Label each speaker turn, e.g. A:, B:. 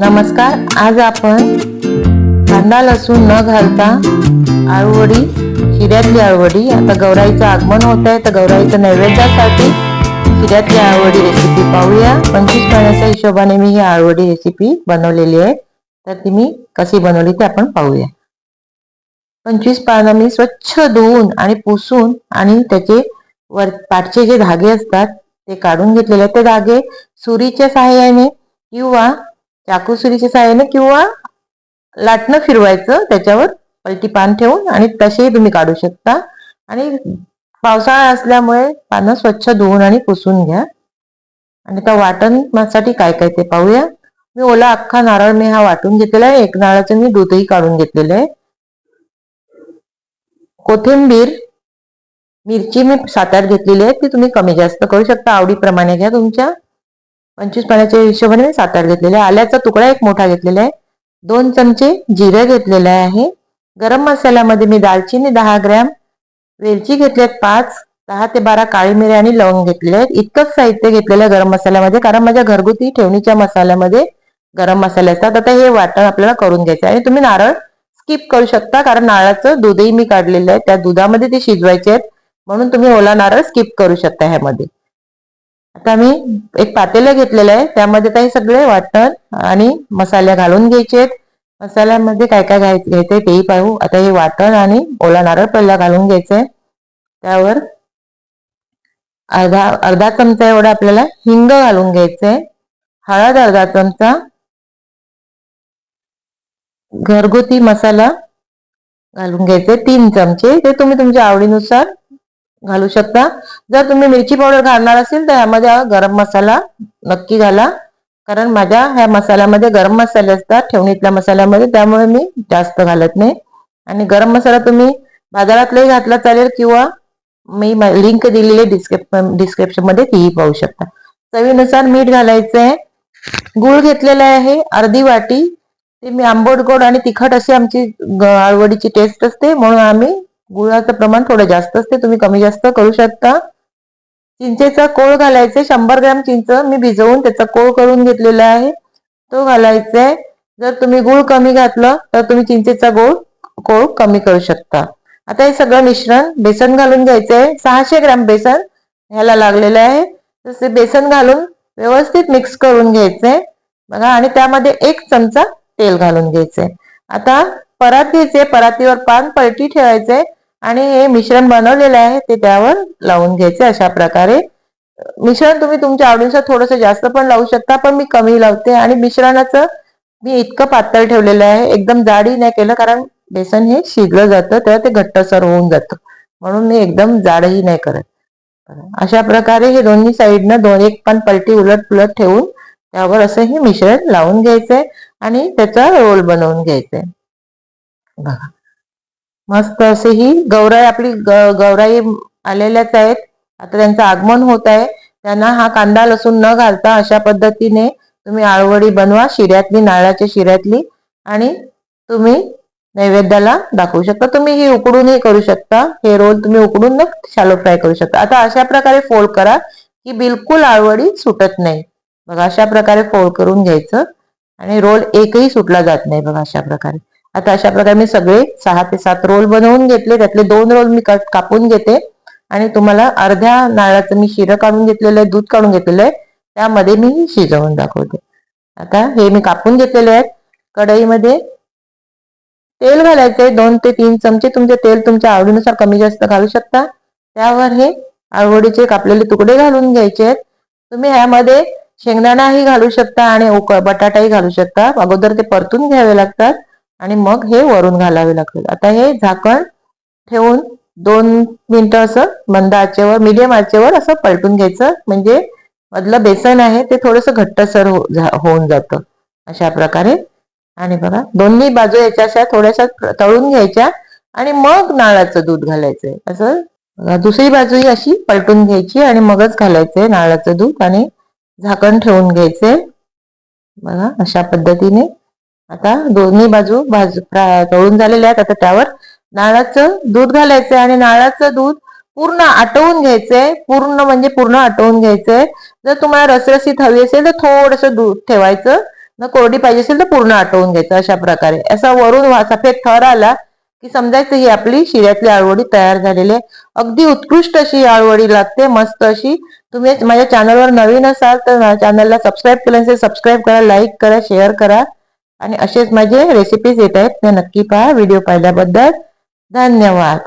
A: नमस्कार आज आपण कांदा लसूण न घालता आळूवडी शिऱ्यातली आळूवडी आता गौराईचं आगमन होत आहे तर गौराईचं नैवेद्यासाठी शिऱ्यातली आळूवडी रेसिपी पाहूया. पंचवीस पाण्याच्या हिशोबाने मी ही आळूवडी रेसिपी बनवलेली आहे तर ती मी कशी बनवली ते आपण पाहूया. पंचवीस पानं मी स्वच्छ धुवून आणि पुसून आणि त्याचे वर पाठचे जे धागे असतात ते काढून घेतलेले ते धागे. सुरीच्या सहाय्याने किंवा चाकू सुरीच्या सहाय्याने किंवा लाटणं फिरवायचं त्याच्यावर पलटी पान ठेवून आणि तसेही तुम्ही काढू शकता. आणि पावसाळा असल्यामुळे पानं स्वच्छ धुवून आणि पुसून घ्या. आणि त्या वाटणसाठी काय काय ते पाहूया. मी ओला अख्खा नारळ मी हा वाटून घेतलेला आहे. एक नारळाचं मी दूधही काढून घेतलेलं आहे. कोथिंबीर मिरची मी सात आठ घेतलेली आहे. ती तुम्ही कमी जास्त करू शकता. आवडीप्रमाणे घ्या तुमच्या. पंचवीस पाण्याच्या हिशोबाने मी सात आठ घेतलेले आहे. आल्याचा तुकडा एक मोठा घेतलेला आहे. दोन चमचे जिरे घेतलेले आहे. गरम मसाल्यामध्ये मी दालचिनी दहा ग्रॅम वेलची घेतल्यात पाच दहा ते बारा काळी मिरी आणि लवंग घेतलेले आहेत. इतकंच साहित्य घेतलेलं आहे गरम मसाल्यामध्ये कारण माझ्या घरगुती ठेवणीच्या मसाल्यामध्ये गरम मसाले असतात. आता हे वाटण आपल्याला करून घ्यायचं आहे. आणि तुम्ही नारळ स्किप करू शकता कारण नारळाचं दूधही मी काढलेलं आहे. त्या दुधामध्ये ते शिजवायचे आहेत. म्हणून तुम्ही ओला नारळ स्किप करू शकता ह्यामध्ये. आता मी एक पातेलं घेतलेलं आहे. त्यामध्ये काही सगळे वाटण आणि मसाले घालून घ्यायचे आहेत. मसाल्यामध्ये काय काय घ्यायचे तेही पाहू. आता हे वाटण आणि ओला नारळ पहिला घालून घ्यायचंय त्यावर अर्धा अर्धा चमचा एवढा आपल्याला हिंग घालून घ्यायचंय हळद अर्धा चमचा. घरगुती मसाला घालून घ्यायचे तीन चमचे. ते तुम्ही तुमच्या आवडीनुसार घालू शकता. जर तुम्ही मिरची पावडर घालणार असेल तर ह्यामध्ये गरम मसाला नक्की घाला. कारण माझ्या ह्या मसाल्यामध्ये गरम मसाले असतात ठेवणीतल्या मसाल्यामध्ये त्यामुळे मी जास्त घालत नाही. आणि गरम मसाला तुम्ही बाजारातलाही घातला चालेल किंवा मी लिंक दिलेली डिस्क्रिप्शन डिस्क्रिप्शनमध्ये तीही पाहू शकता. चवीनुसार मीठ घालायचं आहे. गुळ घेतलेला आहे अर्धी वाटी. ते मी आंबट गोड आणि तिखट अशी आमची आळवडीची टेस्ट असते म्हणून आम्ही गुळाचं प्रमाण थोडं जास्त असते तुम्ही कमी जास्त करू शकता. चिंचेचा कोळ घालायचा शंभर ग्रॅम चिंच मी भिजवून त्याचा कोळ करून घेतलेला आहे. तो घालायचा आहे जर तुम्ही गुळ कमी घातलं तर तुम्ही चिंचेचा गोळ कोळ कमी करू शकता. आता हे सगळं मिश्रण बेसन घालून घ्यायचं आहे. सहाशे ग्रॅम बेसन ह्याला लागलेलं आहे. तसे बेसन घालून व्यवस्थित मिक्स करून घ्यायचंय बघा आणि त्यामध्ये एक चमचा तेल घालून घ्यायचंय आता परात घ्यायचे परातीवर पान पलटी ठेवायचंय आणि हे मिश्रण बनवलेलं आहे ते त्यावर लावून घ्यायचे अशा प्रकारे. मिश्रण तुम्ही तुमच्या आवडीनुसार थोडस जास्त पण लावू शकता पण मी कमी लावते. आणि मिश्रणाचं मी इतकं पातळ ठेवलेलं आहे एकदम जाडी नाही केलं कारण बेसन हे शिजलं जातं तेव्हा ते घट्टसर होऊन जातं. म्हणून मी एकदम जाडही नाही करत. अशा प्रकारे हे दोन्ही साईडनं दोन एक पण पलटी उलट पुलट ठेवून त्यावर असं हे मिश्रण लावून घ्यायचंय आणि त्याचा रोल बनवून घ्यायचंय. बघा. मस्त असे ही गौराई आपली गौराई आलेल्याच आहेत. आता त्यांचं आगमन होत आहे. त्यांना हा कांदा लसूण न घालता अशा पद्धतीने तुम्ही आळवडी बनवा. शिऱ्यातली नाळाच्या शिऱ्यातली. आणि तुम्ही नैवेद्याला दाखवू शकता. तुम्ही हे उकडूनही करू शकता. हे रोल तुम्ही उकडून न शालो फ्राय करू शकता. आता अशा प्रकारे फोल्ड करा की बिलकुल आळवडी सुटत नाही. बघा अशा प्रकारे फोल्ड करून घ्यायचं. आणि रोल एकही सुटला जात नाही. बघा अशा प्रकारे. आता अशा प्रकारे मी सगळे सहा ते सात रोल बनवून घेतले. त्यातले दोन रोल मी कापून घेते. आणि तुम्हाला अर्ध्या नारळाचं मी शिरं काढून घेतलेलं आहे दूध काढून घेतलेलं आहे. त्यामध्ये मी शिजवून दाखवते. आता हे मी कापून घेतलेले आहेत. कढईमध्ये तेल घालायचे दोन ते तीन चमचे तुमचे तेल तुमच्या आवडीनुसार कमी जास्त घालू शकता. त्यावर हे आवडीचे कापलेले तुकडे घालून घ्यायचे आहेत. तुम्ही ह्यामध्ये शेंगदाणाही घालू शकता आणि बटाटाही घालू शकता. अगोदर ते परतून घ्यावे लागतात. आणि मग हे वरून घालावे लागतील. आता हे झाकण ठेवून दोन मिनटं असं मंद आचेवर मिडियम आचेवर असं पलटून घ्यायचं. म्हणजे मधलं बेसन आहे ते थोडंसं घट्टसर हो होऊन जातं अशा प्रकारे. आणि बघा दोन्ही बाजू याच्या अशा थोड्याशा तळून घ्यायच्या आणि मग नाळाचं दूध घालायचंय. असं दुसरी बाजूही अशी पलटून घ्यायची आणि मगच घालायचंय नाळाचं दूध आणि झाकण ठेवून घ्यायचंय. बघा अशा पद्धतीने आता दोन्ही बाजू भाजू तळून झालेल्या आहेत आता त्यावर. नाळाचं दूध घालायचंय आणि नाळाचं दूध पूर्ण आटवून घ्यायचंय. पूर्ण म्हणजे पूर्ण आटवून घ्यायचंय. जर तुम्हाला रसरसीत हवी असेल तर थोडस दूध ठेवायचं. न कोरडी पाहिजे असेल तर पूर्ण आटवून घ्यायचं अशा प्रकारे. असा वरून सफेद थर आला की समजायचं ही आपली शिऱ्यातली आळवडी तयार झालेली आहे. अगदी उत्कृष्ट अशी आळवडी लागते. मस्त अशी. तुम्ही माझ्या चॅनलवर नवीन असाल तर चॅनलला सबस्क्राईब केलं असेल सबस्क्राईब करा लाईक करा शेअर करा. आणि असेच माझे रेसिपीज येत आहेत. ते नक्की पहा व्हिडिओ पाहिल्याबद्दल. धन्यवाद.